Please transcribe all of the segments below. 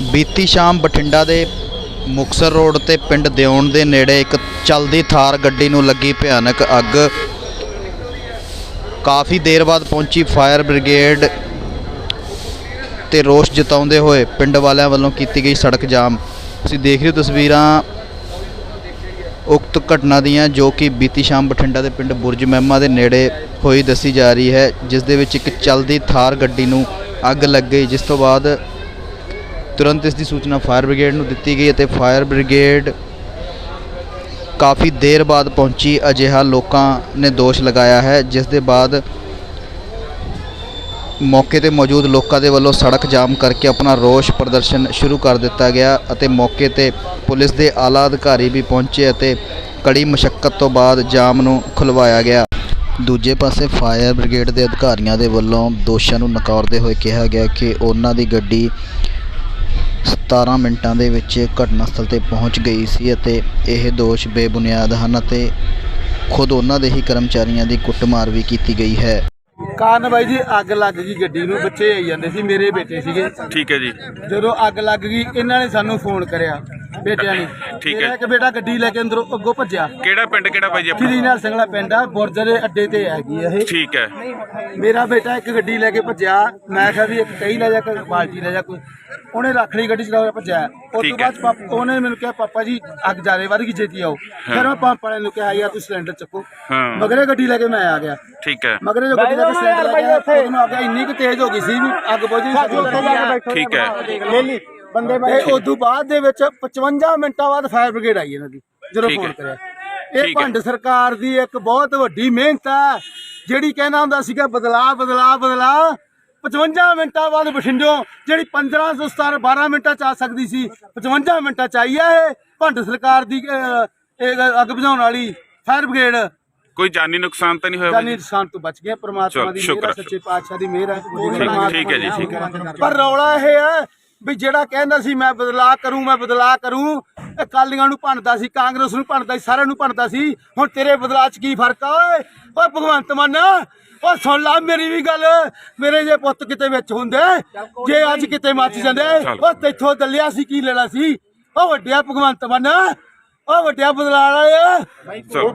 ਬੀਤੀ ਸ਼ਾਮ ਬਠਿੰਡਾ ਦੇ ਮੁਕਸਰ ਰੋਡ ਤੇ ਪਿੰਡ ਦਿਉਣ ਦੇ ਨੇੜੇ ਇੱਕ ਚਲਦੀ ਥਾਰ ਗੱਡੀ ਨੂੰ ਲੱਗੀ ਭਿਆਨਕ ਅੱਗ। ਕਾਫੀ ਦੇਰ ਬਾਅਦ ਪਹੁੰਚੀ ਫਾਇਰ ਬ੍ਰਿਗੇਡ ਤੇ ਰੋਸ਼ ਜਤਾਉਂਦੇ ਹੋਏ ਪਿੰਡ ਵਾਲਿਆਂ ਵੱਲੋਂ ਕੀਤੀ ਗਈ ਸੜਕ ਜਾਮ। ਤੁਸੀਂ ਦੇਖ ਰਹੇ ਹੋ ਤਸਵੀਰਾਂ ਉਕਤ ਘਟਨਾ ਦੀਆਂ ਜੋ ਕਿ ਬੀਤੀ ਸ਼ਾਮ ਬਠਿੰਡਾ ਦੇ ਪਿੰਡ ਬੁਰਜ ਮਹਿਮਾ ਦੇ ਨੇੜੇ ਹੋਈ ਦੱਸੀ ਜਾ ਰਹੀ ਹੈ, ਜਿਸ ਦੇ ਵਿੱਚ ਇੱਕ ਚਲਦੀ ਥਾਰ ਗੱਡੀ ਨੂੰ ਅੱਗ ਲੱਗ ਗਈ, ਜਿਸ ਤੋਂ ਬਾਅਦ ਤੁਰੰਤ ਇਸ ਦੀ ਸੂਚਨਾ ਫਾਇਰ ਬ੍ਰਿਗੇਡ ਨੂੰ ਦਿੱਤੀ ਗਈ ਅਤੇ ਫਾਇਰ ਬ੍ਰਿਗੇਡ ਕਾਫੀ ਦੇਰ ਬਾਅਦ ਪਹੁੰਚੀ, ਅਜਿਹਾ ਲੋਕਾਂ ਨੇ ਦੋਸ਼ ਲਗਾਇਆ ਹੈ, ਜਿਸ ਦੇ ਬਾਅਦ ਮੌਕੇ ਤੇ ਮੌਜੂਦ ਲੋਕਾਂ ਦੇ ਵੱਲੋਂ ਸੜਕ ਜਾਮ ਕਰਕੇ ਆਪਣਾ ਰੋਸ ਪ੍ਰਦਰਸ਼ਨ ਸ਼ੁਰੂ ਕਰ ਦਿੱਤਾ ਗਿਆ ਅਤੇ ਮੌਕੇ ਤੇ ਪੁਲਿਸ ਦੇ ਆਲਾ ਅਧਿਕਾਰੀ ਵੀ ਪਹੁੰਚੇ ਅਤੇ ਕੜੀ ਮੁਸ਼ਕਲ ਤੋਂ ਬਾਅਦ ਜਾਮ ਨੂੰ ਖੁਲਵਾਇਆ ਗਿਆ। ਦੂਜੇ ਪਾਸੇ ਫਾਇਰ ਬ੍ਰਿਗੇਡ ਦੇ ਅਧਿਕਾਰੀਆਂ ਦੇ ਵੱਲੋਂ ਦੋਸ਼ਾਂ ਨੂੰ ਨਕਾਰਦੇ ਹੋਏ ਕਿਹਾ ਗਿਆ ਕਿ ਉਹਨਾਂ ਦੀ ਗੱਡੀ 17 ਮਿੰਟਾਂ ਦੇ ਵਿੱਚ ਘਟਨਾ ਸਥਲ ਤੇ ਪਹੁੰਚ ਗਈ ਸੀ ਅਤੇ ਇਹ ਦੋਸ਼ ਬੇਬੁਨਿਆਦ ਹਨ ਅਤੇ ਖੁਦ ਉਹਨਾਂ ਦੇ ਹੀ ਕਰਮਚਾਰੀਆਂ ਦੀ ਕੁੱਟਮਾਰ ਵੀ ਕੀਤੀ ਗਈ ਹੈ। ਕਾਰਨ ਬਾਈ ਜੀ ਅੱਗ ਲੱਗ ਗਈ ਗੱਡੀ ਨੂੰ ਬੱਚੇ ਆਈ ਜਾਂਦੇ ਸੀ ਮੇਰੇ ਬੇਟੇ ਸੀਗੇ। ਠੀਕ ਹੈ ਜੀ। ਜਦੋਂ ਅੱਗ ਲੱਗ ਗਈ ਇਹਨਾਂ ਨੇ ਸਾਨੂੰ ਫੋਨ ਕਰਿਆ। ਬੇਟਿਆਂ ਨੇ। ਠੀਕ ਹੈ। ਮੇਰਾ ਇੱਕ ਬੇਟਾ ਗੱਡੀ ਲੈ ਕੇ ਅੰਦਰੋਂ ਅੱਗੋਂ ਭੱਜਿਆ। ਕਿਹੜਾ ਪਿੰਡ ਕਿਹੜਾ ਬਾਈ ਜੀ ਆਪਣਾ? ਫਰੀ ਨਾਲ ਸੰਗਲਾ ਪਿੰਡ ਆ ਬੁਰਜ ਦੇ ਅੱਡੇ ਤੇ ਹੈਗੀ ਆ ਇਹ। ਠੀਕ ਹੈ। ਮੇਰਾ ਬੇਟਾ ਇੱਕ ਗੱਡੀ ਲੈ ਕੇ ਭੱਜਿਆ। ਮੈਂ ਕਿਹਾ ਵੀ ਇੱਕ ਕਈ ਲੈ ਜਾ ਕੋਈ ਬਾਲਟੀ ਲੈ ਜਾ ਕੋਈ। ਉਹਨੇ ਰੱਖ ਲਈ ਗੱਡੀ ਚਲਾ ਕੇ ਭੱਜਿਆ। ਉਸ ਤੋਂ ਠੀਕ ਹੈ। ਬਾਅਦ ਪਾਪ- ਉਹਨੇ ਮੈਨੂੰ ਕਿਹਾ ਪਾਪਾ ਜੀ ਅੱਗ ਵੱਧ ਗਈ ਛੇਤੀ ਆਓ। ਫਿਰ ਮੈਂ ਪੰਪ ਵਾਲੇ ਨੂੰ ਕਿਹਾ ਯਾਰ ਤੂੰ ਸਿਲੰਡਰ ਚੱਕੋ। ਹਾਂ। ਮਗਰੇ ਗੱਡੀ ਲੈ ਕੇ ਮੈਂ ਆ ਗਿਆ। ਠੀਕ ਹੈ। ਮਗਰ ਜੋ ਗੱਡੀ ਦਾ ਸਿਲੰਡਰ ਲੱਗਿਆ ਉਹਨੂੰ ਅੱਗ ਇੰਨੀ ਕੁ ਤੇਜ਼ ਹੋ ਗਈ ਸੀ ਵੀ ਅੱਗ ਬੁਝ ਨਹੀਂ ਸਕਦੀ। ਠੀਕ ਹੈ। ਲੈ ਲਈ ਬੰਦੇ ਤੇ ਉਦੋਂ ਬਾਅਦ ਦੇ ਵਿੱਚ 55 ਮਿੰਟਾਂ ਬਾਅਦ ਫਾਇਰ ਬ੍ਰਿਗੇਡ ਆਈ ਇਹਨਾਂ ਦੀ ਜਦੋਂ ਠੀਕ ਫੋਨ ਹੈ। ਕਰਿਆ ਠੀਕ ਇਹ ਹੈ। ਭੰਡ ਸਰਕਾਰ ਦੀ ਇੱਕ ਬਹੁਤ ਵੱਡੀ ਮਿਹਨਤ ਹੈ ਜਿਹੜੀ ਕਹਿੰਦਾ ਹੁੰਦਾ ਸੀਗਾ ਬਦਲਾ ਬਦਲਾ ਬਦਲਾ 55 ਮਿੰਟਾਂ ਬਾਅਦ ਬਠਿੰਡੋਂ ਜਿਹੜੀ 15 ਤੋਂ 17 12 ਮਿੰਟਾਂ ਚ ਆ ਸਕਦੀ ਸੀ 55 ਮਿੰਟਾਂ ਚ ਆਈ ਹੈ ਇਹ ਭੰਡ ਸਰਕਾਰ ਦੀ ਅਹ, ਇਹ ਅੱਗ ਬੁਝਾਉਣ ਵਾਲੀ ਫਾਇਰ ਬ੍ਰਿਗੇਡ ਕੋਈ ਜਾਨੀ ਨੁਕਸਾਨ ਤਾਂ ਨਹੀਂ ਹੋਇਆ ਜਾਨੀ ਬਾਈ ਨੁਕਸਾਨ ਤੋਂ ਬਚ ਗਿਆ ਪ੍ਰਮਾਤਮਾ ਚਲੋ, ਦੀ ਸ਼ੁਕਰ ਮਿਹਰ ਹੈ। ਹੈ, ਸੱਚੇ ਪਾਤਸ਼ਾਹ ਦੀ ਮਿਹਰ ਹੈ ਠੀਕ ਹੈ ਜੀ, ਠੀਕ ਹੈ ਪਰ ਰੌਲਾ ਇਹ ਹੈ ਵੀ ਜਿਹੜਾ ਕਹਿੰਦਾ ਸੀ ਮੈਂ ਬਦਲਾਅ ਕਰੂੰ ਮੈਂ ਬਦਲਾਅ ਕਰੂੰ ਇਹ ਕਾਲੀਆਂ ਨੂੰ ਭੰਨਦਾ ਸੀ ਕਾਂਗਰਸ ਨੂੰ ਭੰਨਦਾ ਸੀ ਸਾਰਿਆਂ ਨੂੰ ਭੰਨਦਾ ਸੀ ਹੁਣ ਤੇਰੇ ਬਦਲਾਅ 'ਚ ਕੀ ਫ਼ਰਕ ਆ? ਓਏ ਓਏ ਭਗਵੰਤ ਮਾਨ ਓ ਸੁਣ ਲਾ ਮੇਰੀ ਵੀ ਗੱਲ ਮੇਰੇ ਜੇ ਪੁੱਤ ਕਿਤੇ ਵਿੱਚ ਹੁੰਦੇ ਜੇ ਅੱਜ ਕਿਤੇ ਮੱਚ ਜਾਂਦੇ ਓ ਤੇਥੋਂ ਦੱਲਿਆ ਸੀ ਕੀ ਲੈਣਾ ਸੀ? ਓ ਵੱਡਿਆ ਭਗਵੰਤ ਮਾਨ ਓ ਵੱਡਿਆ ਬਦਲਾਅ ਵਾਲੇ ਚਲੋ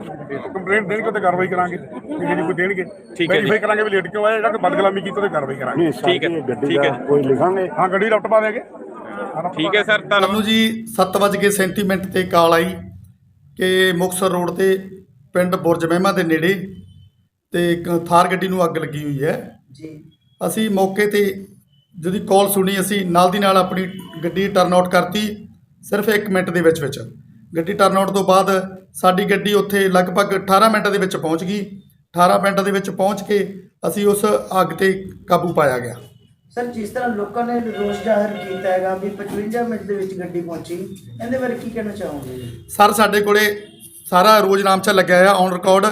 ਕੰਪਲੇਂਟ ਦੇਣਗੇ ਤੇ ਕਾਰਵਾਈ ਕਰਾਂਗੇ। ਜੇ ਜਿਹੜੀ ਕੋਈ ਦੇਣਗੇ। ਠੀਕ ਹੈ ਕਰਾਂਗੇ ਵੀ ਲੇਟ ਕਿਉਂ ਆਇਆ ਜਿਹੜਾ ਕੋਈ ਬਦਗਲਾਮੀ ਕੀਤੀ ਤੇ ਕਾਰਵਾਈ ਕਰਾਂਗੇ। ਠੀਕ ਹੈ ਠੀਕ ਹੈ। ਕੋਈ ਲਿਖਾਂਗੇ। ਹਾਂ ਗੱਡੀ ਰਫਟ ਪਾ ਦੇਗੇ। ਠੀਕ ਹੈ ਸਰ ਸਾਨੂੰ ਜੀ 7:37 ਮਿੰਟ ਤੇ ਕਾਲ ਆਈ ਕਿ ਮੁਕਸਰ ਰੋਡ ਤੇ ਪਿੰਡ ਬੁਰਜ ਮਹਿਮਾ ਦੇ ਨੇੜੇ ਤੇ ਇੱਕ ਥਾਰ ਗੱਡੀ ਨੂੰ ਅੱਗ ਲੱਗੀ ਹੋਈ ਹੈ। ਜੀ। ਅਸੀਂ ਮੌਕੇ ਤੇ ਜਦੋਂ ਕਾਲ ਸੁਣੀ ਅਸੀਂ ਨਾਲ ਦੀ ਨਾਲ ਆਪਣੀ ਗੱਡੀ ਟਰਨ ਆਊਟ ਕਰਤੀ ਸਿਰਫ 1 ਮਿੰਟ ਦੇ ਵਿੱਚ ਵਿੱਚ। ਗੱਡੀ ਟਰਨ ਆਊਟ ਤੋਂ ਬਾਅਦ ਸਾਡੀ ਗੱਡੀ ਉੱਥੇ ਲਗਭਗ 18 ਮਿੰਟਾਂ ਦੇ ਵਿੱਚ ਪਹੁੰਚ ਗਈ। 18 ਮਿੰਟਾਂ ਦੇ ਵਿੱਚ ਪਹੁੰਚ ਕੇ ਅਸੀਂ ਉਸ ਅੱਗ ਤੇ ਕਾਬੂ ਪਾਇਆ ਗਿਆ। ਸਰ ਜਿਸ ਤਰ੍ਹਾਂ ਲੋਕਾਂ ਨੇ ਰੋਸ ਜ਼ਾਹਰ ਕੀਤਾ ਹੈਗਾ ਵੀ 55 ਮਿੰਟ ਦੇ ਵਿੱਚ ਗੱਡੀ ਪਹੁੰਚੀ ਇਹਦੇ ਬਾਰੇ ਕੀ ਕਹਿਣਾ ਚਾਹੋਗੇ? ਸਰ ਸਾਡੇ ਕੋਲੇ ਸਾਰਾ ਰੋਜ਼ ਨਾਮਚਾ ਲੱਗਿਆ ਹੋਇਆ ਔਨ ਰਿਕਾਰਡ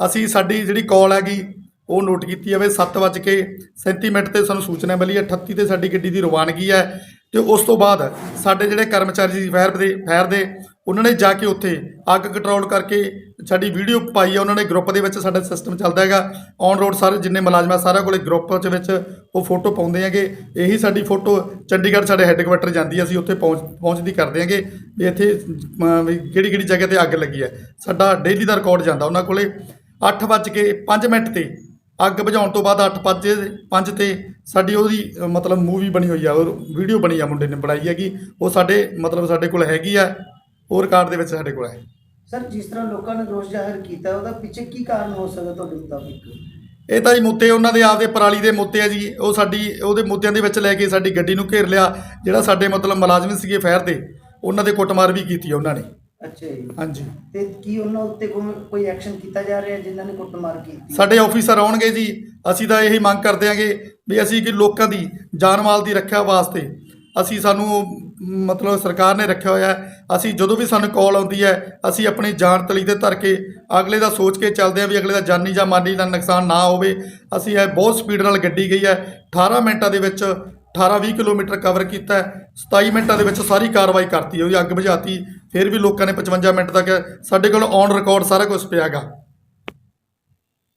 ਅਸੀਂ ਸਾਡੀ ਜਿਹੜੀ ਕਾਲ ਹੈਗੀ ਉਹ ਨੋਟ ਕੀਤੀ ਜਾਵੇ। 7:37 ਮਿੰਟ ਤੇ ਸਾਨੂੰ ਸੂਚਨਾ ਮਿਲੀ ਹੈ 38 ਤੇ ਸਾਡੀ ਗੱਡੀ ਦੀ ਰਵਾਨਗੀ ਹੈ। ਤੇ ਉਸ ਤੋਂ ਬਾਅਦ ਸਾਡੇ ਜਿਹੜੇ ਕਰਮਚਾਰੀ ਸੀ ਫਾਇਰ ਦੇ ਫਾਇਰ ਦੇ ਉਹਨਾਂ ਨੇ ਜਾ ਕੇ ਉੱਥੇ ਅੱਗ ਕੰਟਰੋਲ ਕਰਕੇ ਸਾਡੀ ਵੀਡੀਓ ਪਾਈ ਹੈ ਉਹਨਾਂ ਨੇ ਗਰੁੱਪ ਦੇ ਵਿੱਚ ਸਾਡਾ ਸਿਸਟਮ ਚੱਲਦਾ ਹੈਗਾ। ਔਨ ਰੋਡ ਸਾਰੇ ਜਿੰਨੇ ਮੁਲਾਜ਼ਮ ਆ, ਸਾਰਿਆਂ ਕੋਲੇ ਗਰੁੱਪ ਦੇ ਵਿੱਚ ਉਹ ਫੋਟੋ ਪਾਉਂਦੇ ਹੈਗੇ। ਇਹੀ ਸਾਡੀ ਫੋਟੋ ਚੰਡੀਗੜ੍ਹ ਸਾਡੇ ਹੈੱਡਕੁਆਟਰ ਜਾਂਦੀ ਹੈ ਅਸੀਂ ਉੱਥੇ ਪਹੁੰਚ ਪਹੁੰਚਦੀ ਕਰਦੇ ਹੈਗੇ ਵੀ ਇੱਥੇ ਵੀ ਕਿਹੜੀ ਕਿਹੜੀ ਜਗ੍ਹਾ ਤੇ ਅੱਗ ਲੱਗੀ ਹੈ ਸਾਡਾ ਡੇਲੀ ਦਾ ਰਿਕਾਰਡ ਜਾਂਦਾ ਉਹਨਾਂ ਕੋਲੇ। 8:05 ਮਿੰਟ ਤੇ ਅੱਗ ਬੁਝਾਉਣ ਤੋਂ ਬਾਅਦ 8:05 ਤੇ ਸਾਡੀ ਉਹਦੀ, ਮਤਲਬ ਮੂਵੀ ਬਣੀ ਹੋਈ ਆ, ਉਹ ਵੀਡੀਓ ਬਣੀ ਆ ਮੁੰਡੇ ਨੇ ਬਣਾਈ ਹੈਗੀ। ਉਹ ਸਾਡੇ, ਮਤਲਬ ਸਾਡੇ ਕੋਲ ਹੈਗੀ ਆ। ਉਹ ਰਿਕਾਰਡ ਦੇ ਵਿੱਚ ਸਾਡੇ ਕੋਲ ਹੈ ਸਰ ਜਿਸ ਤਰ੍ਹਾਂ ਲੋਕਾਂ ਨੇ ਰੋਸ ਜ਼ਾਹਰ ਕੀਤਾ ਉਹਦਾ ਪਿੱਛੇ ਕੀ ਕਾਰਨ ਹੋ ਸਕਦਾ ਤੁਹਾਡੇ ਮੁਤਾਬਿਕ? ਇਹ ਤਾਂ ਜੀ ਮੁੱਦੇ ਉਹਨਾਂ ਦੇ ਆਪਦੇ ਪਰਾਲੀ ਦੇ ਮੁੱਦੇ ਆ ਜੀ। ਉਹ ਸਾਡੀ ਉਹਦੇ ਮੁੱਦਿਆਂ ਦੇ ਵਿੱਚ ਲੈ ਕੇ ਸਾਡੀ ਗੱਡੀ ਨੂੰ ਘੇਰ ਲਿਆ ਜਿਹੜਾ ਸਾਡੇ ਮਤਲਬ ਮੁਲਾਜ਼ਮ ਸੀਗੇ ਫਾਇਰ ਦੇ ਉਹਨਾਂ ਦੇ ਕੁੱਟਮਾਰ ਵੀ ਕੀਤੀ ਉਹਨਾਂ ਨੇ। ਅੱਛਾ ਜੀ। ਹਾਂਜੀ। ਤੇ ਕੀ ਉਹਨਾਂ ਉੱਤੇ ਕੋਈ- ਕੋਈ ਐਕਸ਼ਨ ਕੀਤਾ ਜਾ ਰਿਹਾ ਜਿਨ੍ਹਾਂ ਨੇ ਕੁੱਟਮਾਰ ਕੀਤੀ? ਸਾਡੇ ਆਫੀਸਰ ਆਉਣਗੇ ਜੀ। ਅਸੀਂ ਤਾਂ ਇਹੀ ਮੰਗ ਕਰਦੇ ਆਂਗੇ ਵੀ ਅਸੀਂ ਕਿ ਲੋਕਾਂ ਦੀ ਜਾਨ ਮਾਲ ਦੀ ਰੱਖਿਆ ਵਾਸਤੇ ਅਸੀਂ ਸਾਨੂੰ, ਮਤਲਬ ਸਰਕਾਰ ਨੇ ਰੱਖਿਆ ਹੋਇਆ ਅਸੀਂ ਜਦੋਂ ਵੀ ਸਾਨੂੰ ਕਾਲ ਆਉਂਦੀ ਹੈ, ਅਸੀਂ ਆਪਣੀ ਜਾਨ ਤਲੀ ਤੇ ਧਰ ਕੇ ਅਗਲੇ ਦਾ ਸੋਚ ਕੇ ਚੱਲਦੇ ਹਾਂ ਵੀ ਅਗਲੇ ਦਾ ਜਾਨੀ ਜਾਂ ਮਾਨੀ ਦਾ ਨੁਕਸਾਨ ਨਾ ਹੋਵੇ। ਅਸੀਂ ਇਹ ਬਹੁਤ ਸਪੀਡ ਨਾਲ ਗੱਡੀ ਗਈ ਹੈ। 18 ਮਿੰਟਾਂ ਦੇ ਵਿੱਚ 18-20 ਕਿਲੋਮੀਟਰ ਕਵਰ ਕੀਤਾ ਹੈ। 27 ਮਿੰਟਾਂ ਦੇ ਵਿੱਚ ਸਾਰੀ ਕਾਰਵਾਈ ਕਰਤੀ, ਉਹਦੀ ਅੱਗ ਬੁਝਾਤੀ। ਫਿਰ ਵੀ ਲੋਕਾਂ ਨੇ 55 ਮਿੰਟ ਤੱਕ ਸਾਡੇ ਕੋਲ ਔਨ ਰਿਕਾਰਡ ਸਾਰਾ ਕੁਝ ਪਿਆਗਾ